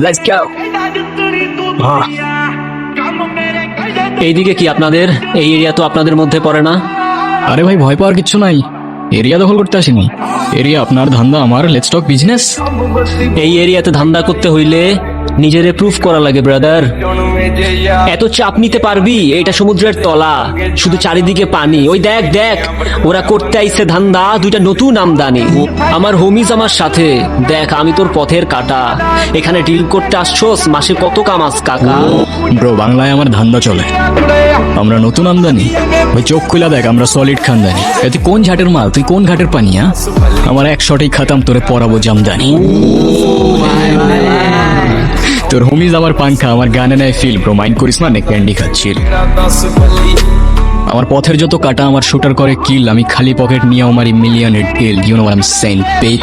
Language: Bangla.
লেটস গো এইদিকে কি আপনাদের? এই এরিয়া তো আপনাদের মধ্যে পড়ে না? আরে ভাই ভয় পাওয়ার কিছু নাই। এরিয়া দখল করতে আসিনি। এরিয়া আপনার ধান্দা আমার লেটস টক বিজনেস এই এরিয়াতে ধান্দা করতে হইলে নিজেরে প্রুফ করা লাগে ব্রাদার এত চাপ নিতে পারবি? এটা সমুদ্রের তলা। শুধু চারিদিকে পানি। ওই দেখ দেখ। ওরা করতে আইছে ধান্দা দুইটা নতুন আমদানি। আমার হোমিজ আমার সাথে। দেখ আমি তোর পথের কাটা। এখানে ডিল করতে আসছোস মাসে কত কামাস কাকা? ব্রো বাংলায় আমার ধান্দা চলে। আমরা নতুন আমদানি। ওই চোখ খুলা দেখ আমরা সলিড খানদানি। এ তুই কোন ঘাটের মাল? তুই কোন ঘাটের পানি হ্যাঁ? আমার এক শটেই খাতাম তোরে পরাবো জামদানি তোর হোমিজ আমার পাংখা আমার গানে নেয় ফিল ব্রো মাইন্ড করিস মানে ক্যান্ডি খাচ্ছিল আমার পথের যত কাটা, আমার শুটার করে কিল আমি খালি পকেট নিয়ে আমার মিলিয়নের deal you know I am sent page